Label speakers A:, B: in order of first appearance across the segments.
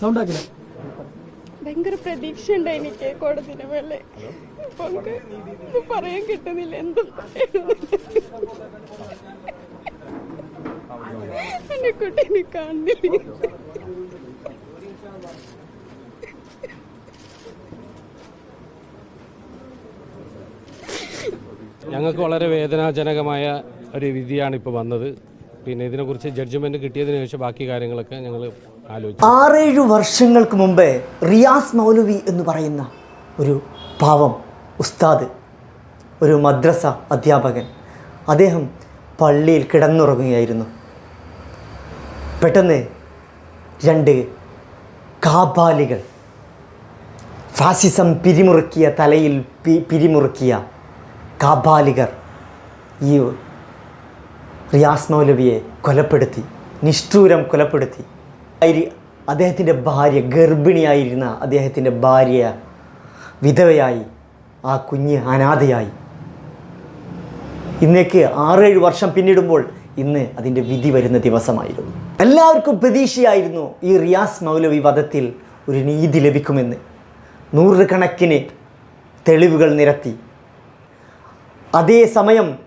A: Sound ആക്കില്ല
B: ഭയങ്കര പ്രതീക്ഷ ഉണ്ട് എനിക്ക് കോടതിനെ മേലെ. ഇപ്പൊ നമുക്ക് പറയാൻ കിട്ടുന്നില്ല. എന്തും എന്റെ കുട്ടീനെ കാണുന്നില്ല.
C: ഞങ്ങൾക്ക് വളരെ വേദനാജനകമായ ഒരു വിധിയാണ് ഇപ്പോൾ വന്നത്. പിന്നെ ഇതിനെക്കുറിച്ച് ജഡ്ജ്മെന്റ് കിട്ടിയതിന് ശേഷം ബാക്കി കാര്യങ്ങളൊക്കെ ഞങ്ങൾ
D: ആറേഴു വർഷങ്ങൾക്ക് മുമ്പ് റിയാസ് മൗലവി എന്ന് പറയുന്ന ഒരു പാവം ഉസ്താദ് ഒരു മദ്രസ അധ്യാപകൻ അദ്ദേഹം പള്ളിയിൽ കിടന്നുറങ്ങുകയായിരുന്നു. പെട്ടെന്ന് രണ്ട് കാബാലികൾ ഫാസിസം പിരിമുറുക്കിയ തലയിൽ പിരിമുറുക്കിയ കാബാലികർ ഈ റിയാസ് മൗലവിയെ കൊലപ്പെടുത്തി നിഷ്ഠൂരം കൊലപ്പെടുത്തി. അദ്ദേഹത്തിന്റെ ഭാര്യ ഗർഭിണിയായിരുന്ന അദ്ദേഹത്തിന്റെ ഭാര്യ വിധവയായി ആ കുഞ്ഞ് അനാഥയായി. ഇന്നേക്ക് ആറേഴ് വർഷം പിന്നിടുമ്പോൾ ഇന്ന് അതിന്റെ വിധി വരുന്ന ദിവസമായിരുന്നു. എല്ലാവർക്കും പ്രതീക്ഷയായിരുന്നു ഈ റിയാസ് മൗലവി വധത്തിൽ ഒരു നീതി ലഭിക്കുമെന്ന്. നൂറുകണക്കിന് തെളിവുകൾ നിരത്തി. അതേസമയം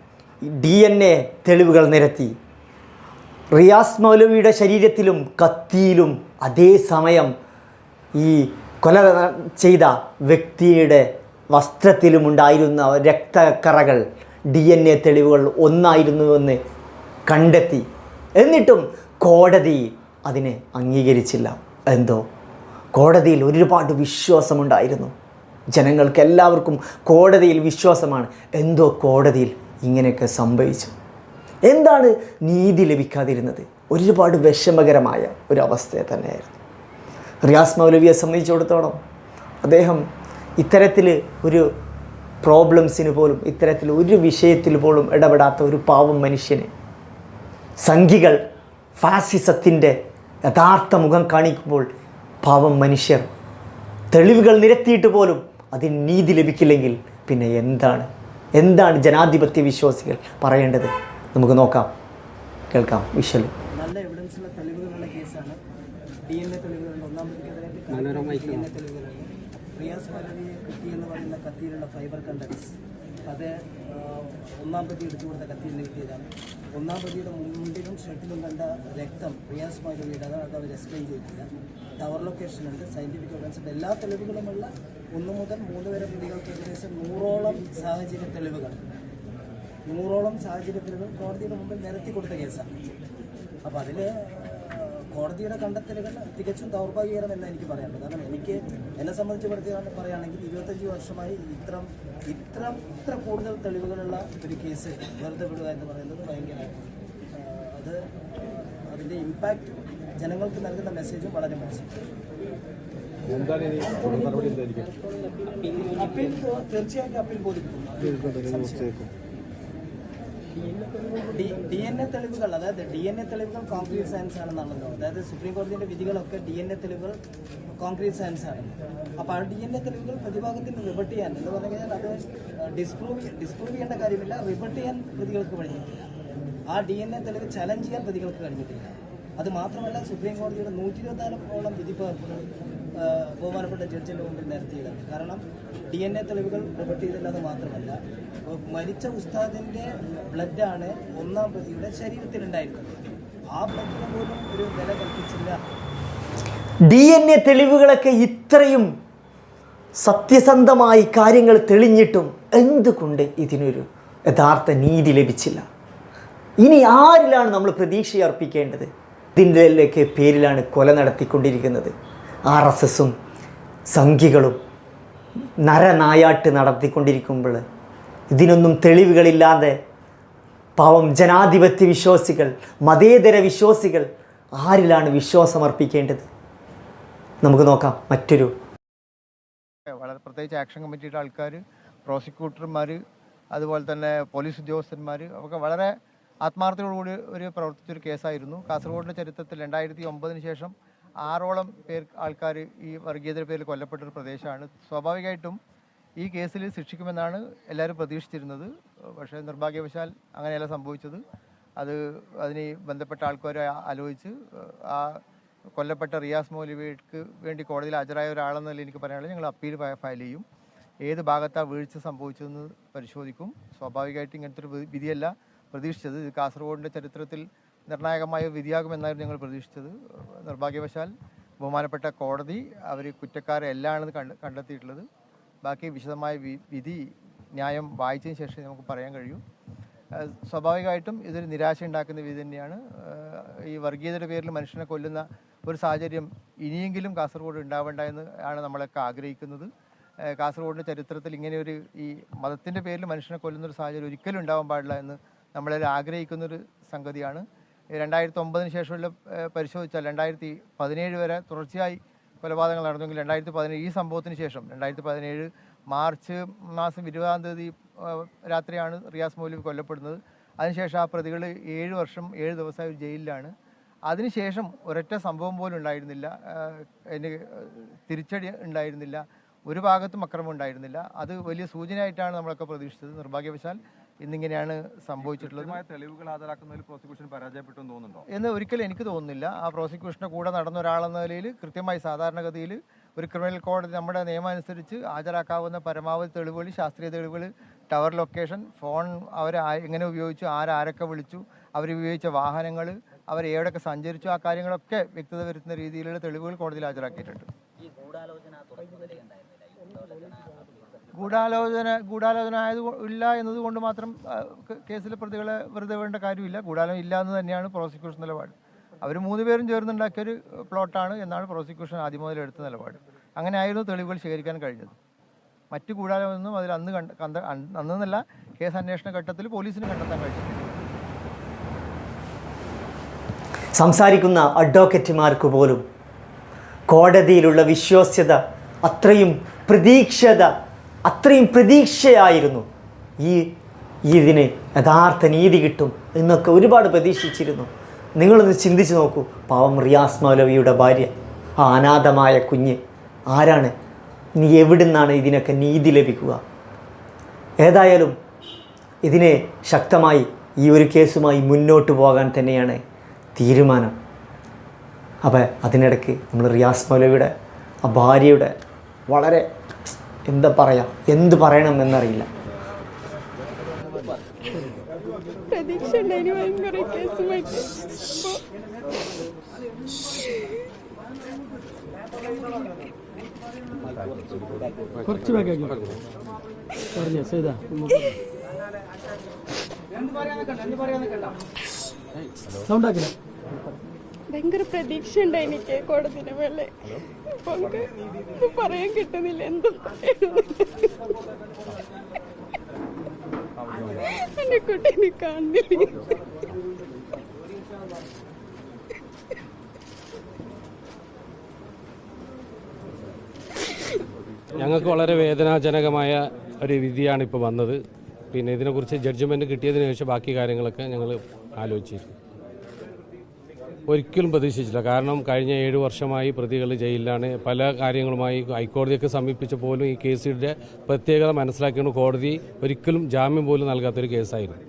D: ഡി എൻ എ തെളിവുകൾ നിരത്തി. റിയാസ് മൗലവിയുടെ ശരീരത്തിലും കത്തിയിലും അതേ സമയം ഈ കൊല ചെയ്ത വ്യക്തിയുടെ വസ്ത്രത്തിലും ഉണ്ടായിരുന്ന രക്തക്കറകൾ ഡി എൻ എ തെളിവുകൾ ഒന്നായിരുന്നുവെന്ന് കണ്ടെത്തി. എന്നിട്ടും കോടതി അതിനെ അംഗീകരിച്ചില്ല. എന്തോ? കോടതിയിൽ ഒരുപാട് വിശ്വാസമുണ്ടായിരുന്നു. ജനങ്ങൾക്ക് എല്ലാവർക്കും കോടതിയിൽ വിശ്വാസമാണ്. എന്തോ കോടതിയിൽ ഇങ്ങനെയൊക്കെ സംഭവിച്ചു. എന്താണ് നീതി ലഭിക്കാതിരുന്നത്? ഒരുപാട് വിഷമകരമായ ഒരു അവസ്ഥയെ തന്നെയായിരുന്നു. റിയാസ് മൗലവിയെ സംബന്ധിച്ചിടത്തോളം അദ്ദേഹം ഇത്തരത്തിൽ ഒരു പ്രോബ്ലംസിന് പോലും ഇത്തരത്തിൽ ഒരു വിഷയത്തിൽ പോലും ഇടപെടാത്ത ഒരു പാവം മനുഷ്യന് സംഘികൾ ഫാസിസത്തിന്റെ യഥാർത്ഥ മുഖം കാണിക്കുമ്പോൾ പാവം മനുഷ്യർ തെളിവുകൾ നിരത്തിയിട്ട് പോലും അതിന് നീതി ലഭിക്കില്ലെങ്കിൽ പിന്നെ എന്താണ്? എന്താണ് ജനാധിപത്യ വിശ്വാസികൾ പറയേണ്ടത്? നമുക്ക് നോക്കാം. കേൾക്കാം വിഷ്വൽ
E: നല്ല എവിഡൻസുള്ള തെളിവുകളുള്ള കേസാണ്. ഡി എൻ എ തെളിവുകളുണ്ട്. ഒന്നാം പ്രതിക്കെതിരെ ഡി എൻ എ തെളിവുകളുണ്ട്. റിയാസ് മലവിയെ കിട്ടി എന്ന് പറയുന്ന കത്തിയിലുള്ള ഫൈബർ കണ്ടൻസ് അത് ഒന്നാം പ്രതി എടുത്തു കൊടുത്ത കത്തിയിൽ നിന്ന് കിട്ടിയതാണ്. ഒന്നാം പ്രതിയുടെ മുണ്ടിലും ഷർട്ടിലും കണ്ട രക്തം റിയാസ് മലവിയുടെ അതാണ് അത് അവർ എക്സ്പ്ലെയിൻ ചെയ്തിട്ടില്ല. ടവർ ലൊക്കേഷൻ ഉണ്ട് സയന്റിഫിക് എവിഡൻസ് ഉണ്ട്. എല്ലാ തെളിവുകളുമുള്ള ഒന്ന് മുതൽ മൂന്ന് വരെ പ്രതികൾക്ക് ഏകദേശം നൂറോളം സാഹചര്യ തെളിവുകൾ. നൂറോളം സാഹചര്യത്തിലുകൾ കോടതിയുടെ മുമ്പിൽ നിരത്തി കൊടുത്ത കേസാണ്. അപ്പോൾ അതിൽ കോടതിയുടെ കണ്ടെത്തലുകൾ തികച്ചും ദൗർഭാഗ്യകരം എന്ന് എനിക്ക് പറയാനുള്ളത്. കാരണം എനിക്ക് എന്നെ സംബന്ധിച്ച് പറയുകയാണെങ്കിൽ പറയുകയാണെങ്കിൽ ഇരുപത്തഞ്ച് വർഷമായി ഇത്രം ഇത്രം ഇത്ര കൂടുതൽ തെളിവുകളുള്ള ഒരു കേസ് വെറുതെ വിടുക എന്ന് പറയുന്നത് ഭയങ്കര അത് അതിന്റെ ഇമ്പാക്റ്റ് ജനങ്ങൾക്ക് നൽകുന്ന മെസ്സേജും വളരെ മോശം അപ്പീൽ തീർച്ചയായിട്ടും അപ്പീൽ ബോധിപ്പിക്കും ഡി എൻ എ തെളിവുകൾ അതായത് ഡി എൻ എ തെളിവുകൾ കോൺക്രീറ്റ് സയൻസ് ആണെന്നാണല്ലോ അതായത് സുപ്രീം കോടതിയുടെ വിധികളൊക്കെ ഡി എൻ എ തെളിവുകൾ കോൺക്രീറ്റ് സയൻസ് ആണ്. അപ്പോൾ ആ ഡി എൻ എ തെളിവുകൾ പ്രതിഭാഗത്തിന് റിബർട്ട് ചെയ്യാൻ എന്ന് പറഞ്ഞു കഴിഞ്ഞാൽ അത് ഡിസ്പ്രൂവ് ഡിസ്പ്രൂവ് ചെയ്യേണ്ട കാര്യമില്ല റിബർട്ട് ചെയ്യാൻ പ്രതികൾക്ക് കഴിഞ്ഞിട്ടില്ല. ആ ഡി എൻ എ തെളിവ് ചലഞ്ച് ചെയ്യാൻ പ്രതികൾക്ക് കഴിഞ്ഞിട്ടില്ല. അത് മാത്രമല്ല സുപ്രീം കോടതിയുടെ നൂറ്റി ഇരുപത്തിനാലോളം വിധി പകർപ്പുകൾ ആ, ബഹുമാനപ്പെട്ട ജഡ്ജിന്റെ മുമ്പിൽ നിരത്തിയതാണ്. കാരണം ഡി എൻ എ തെളിവുകൾ റിപ്പോർട്ട് ചെയ്തില്ലെന്ന് മാത്രമല്ല മരിച്ച ഉസ്താദിന്റെ ബ്ലഡാണ് ഒന്നാം പ്രതിയുടെ ശരീരത്തിലുണ്ടായിരുന്നത്. ആ ബ്ലഡിന് പോലും ഒരു വില കൽപ്പിച്ചില്ല.
D: ഡി എൻ എ തെളിവുകളൊക്കെ ഇത്രയും സത്യസന്ധമായി കാര്യങ്ങൾ തെളിഞ്ഞിട്ടും എന്തുകൊണ്ട് ഇതിനൊരു യഥാർത്ഥ നീതി ലഭിച്ചില്ല? ഇനി ആരിലാണ് നമ്മൾ പ്രതീക്ഷ അർപ്പിക്കേണ്ടത് ഇതിന്റെ പേരിലാണ് കൊല നടത്തിക്കൊണ്ടിരിക്കുന്നത്. ആർ എസ് എസും സംഘികളും നരനായാട്ട് നടത്തിക്കൊണ്ടിരിക്കുമ്പോൾ ഇതിനൊന്നും തെളിവുകളില്ലാതെ പാവം ജനാധിപത്യ വിശ്വാസികൾ മതേതര വിശ്വാസികൾ ആരിലാണ് വിശ്വാസമർപ്പിക്കേണ്ടത്? നമുക്ക് നോക്കാം മറ്റൊരു.
F: വളരെ പ്രത്യേകിച്ച് ആക്ഷൻ കമ്മിറ്റിയുടെ ആൾക്കാർ പ്രോസിക്യൂട്ടർമാർ അതുപോലെ തന്നെ പോലീസ് ഉദ്യോഗസ്ഥന്മാർ ഒക്കെ വളരെ ആത്മാർത്ഥതയോടുകൂടി ഒരു പ്രവർത്തിച്ചൊരു കേസായിരുന്നു. കാസർഗോഡിന്റെ ചരിത്രത്തിൽ രണ്ടായിരത്തി ഒമ്പതിന് ശേഷം ആറോളം പേർ ആൾക്കാർ ഈ വർഗീയതയുടെ പേരിൽ കൊല്ലപ്പെട്ട ഒരു പ്രദേശമാണ്. സ്വാഭാവികമായിട്ടും ഈ കേസിൽ ശിക്ഷിക്കുമെന്നാണ് എല്ലാവരും പ്രതീക്ഷിച്ചിരുന്നത്. പക്ഷേ നിർഭാഗ്യവശാൽ അങ്ങനെയല്ല സംഭവിച്ചത്. അത് അതിന് ബന്ധപ്പെട്ട ആൾക്കാരെ ആലോചിച്ച് ആ കൊല്ലപ്പെട്ട റിയാസ് മൗലവിക്ക് വേണ്ടി കോടതിയിൽ ഹാജരായ ഒരാളെന്ന നിലയിൽ എനിക്ക് പറയാനുള്ളത്. ഞങ്ങൾ അപ്പീൽ ഫയൽ ചെയ്യും. ഏത് ഭാഗത്താണ് വീഴ്ച സംഭവിച്ചതെന്ന് പരിശോധിക്കും. സ്വാഭാവികമായിട്ട് ഇങ്ങനത്തെ ഒരു വിധിയല്ല പ്രതീക്ഷിച്ചത്. കാസർഗോഡിന്റെ ചരിത്രത്തിൽ നിർണായകമായ വിധിയാകുമെന്നായിരുന്നു ഞങ്ങൾ പ്രതീക്ഷിച്ചത്. നിർഭാഗ്യവശാൽ ബഹുമാനപ്പെട്ട കോടതി അവർ കുറ്റക്കാരെ എല്ലാമാണ് കണ്ട് കണ്ടെത്തിയിട്ടുള്ളത്. ബാക്കി വിശദമായ വിധി ന്യായം വായിച്ചതിന് ശേഷം നമുക്ക് പറയാൻ കഴിയും. സ്വാഭാവികമായിട്ടും ഇതൊരു നിരാശ ഉണ്ടാക്കുന്ന വിധി തന്നെയാണ്. ഈ വർഗീയതയുടെ പേരിൽ മനുഷ്യനെ കൊല്ലുന്ന ഒരു സാഹചര്യം ഇനിയെങ്കിലും കാസർഗോഡ് ഉണ്ടാവേണ്ട എന്ന് ആണ് നമ്മളൊക്കെ ആഗ്രഹിക്കുന്നത്. കാസർഗോഡിന്റെ ചരിത്രത്തിൽ ഇങ്ങനെയൊരു ഈ മതത്തിന്റെ പേരിൽ മനുഷ്യനെ കൊല്ലുന്ന ഒരു സാഹചര്യം ഒരിക്കലും ഉണ്ടാവാൻ പാടില്ല എന്ന് നമ്മളെല്ലാം ആഗ്രഹിക്കുന്നൊരു സംഗതിയാണ്. രണ്ടായിരത്തി ഒമ്പതിന് ശേഷമുള്ള പരിശോധിച്ചാൽ രണ്ടായിരത്തി പതിനേഴ് വരെ തുടർച്ചയായി കൊലപാതകങ്ങൾ നടന്നെങ്കിൽ രണ്ടായിരത്തി പതിനേഴ് ഈ സംഭവത്തിന് ശേഷം രണ്ടായിരത്തി പതിനേഴ് മാർച്ച് മാസം ഇരുപതാം തീയതി രാത്രിയാണ് റിയാസ് മൗലവി കൊല്ലപ്പെടുന്നത്. അതിനുശേഷം ആ പ്രതികൾ ഏഴ് വർഷം ഏഴ് ദിവസമായി ജയിലിലാണ്. അതിനുശേഷം ഒരൊറ്റ സംഭവം പോലും ഉണ്ടായിരുന്നില്ല. അതിന് തിരിച്ചടി ഉണ്ടായിരുന്നില്ല. ഒരു ഭാഗത്തും അക്രമം ഉണ്ടായിരുന്നില്ല. അത് വലിയ സൂചനയായിട്ടാണ് നമ്മളൊക്കെ പ്രതീക്ഷിച്ചത്. നിർഭാഗ്യവശാൽ ഇന്നിങ്ങനെയാണ് സംഭവിച്ചിട്ടുള്ളത്.
A: തെളിവുകൾ ഹാജരാക്കുന്നതിൽ പ്രോസിക്യൂഷൻ പരാജയപ്പെട്ടു എന്ന് തോന്നുന്നുണ്ടോ?
F: എന്ന് ഒരിക്കലും എനിക്ക് തോന്നുന്നില്ല. ആ പ്രോസിക്യൂഷന് കൂടെ നടന്ന ഒരാളെന്ന നിലയിൽ കൃത്യമായി സാധാരണഗതിയിൽ ഒരു ക്രിമിനൽ കോടതി നമ്മുടെ നിയമം അനുസരിച്ച് ഹാജരാക്കാവുന്ന പരമാവധി തെളിവുകൾ ശാസ്ത്രീയ തെളിവുകൾ ടവർ ലൊക്കേഷൻ ഫോൺ അവർ എങ്ങനെ ഉപയോഗിച്ചു ആരാരൊക്കെ വിളിച്ചു അവരുപയോഗിച്ച വാഹനങ്ങൾ അവർ എവിടെയൊക്കെ സഞ്ചരിച്ചു ആ കാര്യങ്ങളൊക്കെ വ്യക്തത വരുത്തുന്ന രീതിയിലുള്ള തെളിവുകൾ കോടതിയിൽ ഹാജരാക്കിയിട്ടുണ്ട്. ഗൂഢാലോചന ഗൂഢാലോചന ഗൂഢാലോചന ആയത് ഇല്ല എന്നതുകൊണ്ട് മാത്രം കേസിലെ പ്രതികളെ വെറുതെ വേണ്ട കാര്യമില്ല. ഗൂഢാലോചന ഇല്ല എന്ന് തന്നെയാണ് പ്രോസിക്യൂഷൻ നിലപാട്. അവർ മൂന്ന് പേരും ചേർന്നുണ്ടാക്കിയൊരു പ്ലോട്ടാണ് എന്നാണ് പ്രോസിക്യൂഷൻ ആദ്യം മുതൽ എടുത്ത നിലപാട്. അങ്ങനെ ആയിരുന്നു തെളിവുകൾ ശേഖരിക്കാൻ കഴിഞ്ഞത്. മറ്റു ഗൂഢാലോചനയൊന്നും അതിൽ അന്ന് കണ്ട കണ്ട അന്ന് അന്നെന്നല്ല കേസ് അന്വേഷണ ഘട്ടത്തിൽ പോലീസിന് കണ്ടെത്താൻ കഴിഞ്ഞിട്ടില്ല
D: സംസാരിക്കുന്ന അഡ്വക്കറ്റുമാർക്ക് പോലും കോടതിയിലുള്ള വിശ്വാസ്യത അത്രയും പ്രതീക്ഷത അത്രയും പ്രതീക്ഷയായിരുന്നു. ഈ ഇതിന് യഥാർത്ഥ നീതി കിട്ടും എന്നൊക്കെ ഒരുപാട് പ്രതീക്ഷിച്ചിരുന്നു. നിങ്ങളൊന്ന് ചിന്തിച്ച് നോക്കൂ. പാവം റിയാസ് മൗലവിയുടെ ഭാര്യ ആ അനാഥമായ കുഞ്ഞ് ആരാണ്? ഇനി എവിടുന്നാണ് ഇതിനൊക്കെ നീതി ലഭിക്കുക? ഏതായാലും ഇതിനെ ശക്തമായി ഈ ഒരു കേസുമായി മുന്നോട്ട് പോകാൻ തന്നെയാണ് തീരുമാനം. അപ്പോൾ അതിനിടയ്ക്ക് നമ്മൾ റിയാസ് മൗലവിയുടെ ആ ഭാര്യയുടെ വളരെ എന്താ പറയാ? എന്ത് പറയണം എന്നറിയില്ല.
B: പ്രതീക്ഷ ഭയങ്കര കേസുമായിട്ട്
E: കുറച്ച് ബാക്കി പറഞ്ഞു ചെയ്താ സൗണ്ട് ആക്കില്ല
B: ഭയങ്കര പ്രതീക്ഷ ഉണ്ടായി എനിക്ക് കോടതിയുടെ മേലെ. നമുക്ക് പറയാൻ കിട്ടുന്നില്ല. എന്തും എന്റെ കുട്ടീനെ കാണുന്നില്ല.
C: ഞങ്ങൾക്ക് വളരെ വേദനാജനകമായ ഒരു വിധിയാണ് ഇപ്പോൾ വന്നത്. പിന്നെ ഇതിനെക്കുറിച്ച് ജഡ്ജ്മെന്റ് കിട്ടിയതിന് ശേഷം ബാക്കി കാര്യങ്ങളൊക്കെ ഞങ്ങൾ ആലോചിച്ചിരുന്നു. ഒരിക്കലും പ്രതീക്ഷിച്ചില്ല. കാരണം കഴിഞ്ഞ ഏഴ് വർഷമായി പ്രതികൾ ജയിലിലാണ്. പല കാര്യങ്ങളുമായി ഹൈക്കോടതിയൊക്കെ സമീപിച്ച പോലും ഈ കേസിന്റെ പ്രത്യേകത മനസ്സിലാക്കിയാണ് കോടതി ഒരിക്കലും ജാമ്യം പോലും നൽകാത്തൊരു കേസായിരുന്നു.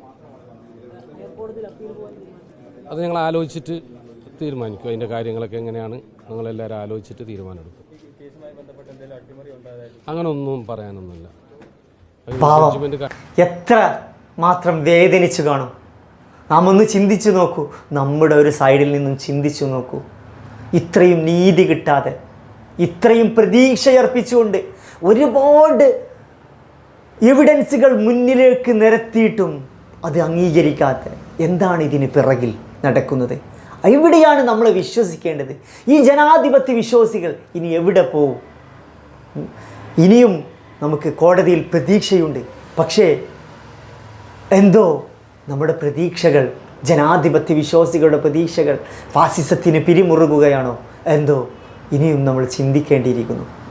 C: അത് ഞങ്ങൾ ആലോചിച്ചിട്ട് തീരുമാനിക്കും. അതിന്റെ കാര്യങ്ങളൊക്കെ എങ്ങനെയാണ് ഞങ്ങളെല്ലാവരും ആലോചിച്ചിട്ട് തീരുമാനമെടുക്കും. അങ്ങനെ ഒന്നും പറയാനൊന്നുമില്ല
D: എത്ര മാത്രം വേദനിച്ചു കാണും. നാം ഒന്ന് ചിന്തിച്ചു നോക്കൂ. നമ്മുടെ ഒരു സൈഡിൽ നിന്നും ചിന്തിച്ചു നോക്കൂ. ഇത്രയും നീതി കിട്ടാതെ ഇത്രയും പ്രതീക്ഷയർപ്പിച്ചുകൊണ്ട് ഒരുപാട് എവിഡൻസുകൾ മുന്നിലേക്ക് നിരത്തിയിട്ടും അത് അംഗീകരിക്കാത്ത എന്താണ് ഇതിന് പിറകിൽ നടക്കുന്നത്? എവിടെയാണ് നമ്മൾ വിശ്വസിക്കേണ്ടത്? ഈ ജനാധിപത്യ വിശ്വാസികൾ ഇനി എവിടെ പോവും? ഇനിയും നമുക്ക് കോടതിയിൽ പ്രതീക്ഷയുണ്ട്. പക്ഷേ എന്തോ നമ്മുടെ പ്രതീക്ഷകൾ ജനാധിപത്യ വിശ്വാസികളുടെ പ്രതീക്ഷകൾ ഫാസിസത്തിന് പിരിമുറുകുകയാണോ എന്തോ? ഇനിയും നമ്മൾ ചിന്തിക്കേണ്ടിയിരിക്കുന്നു.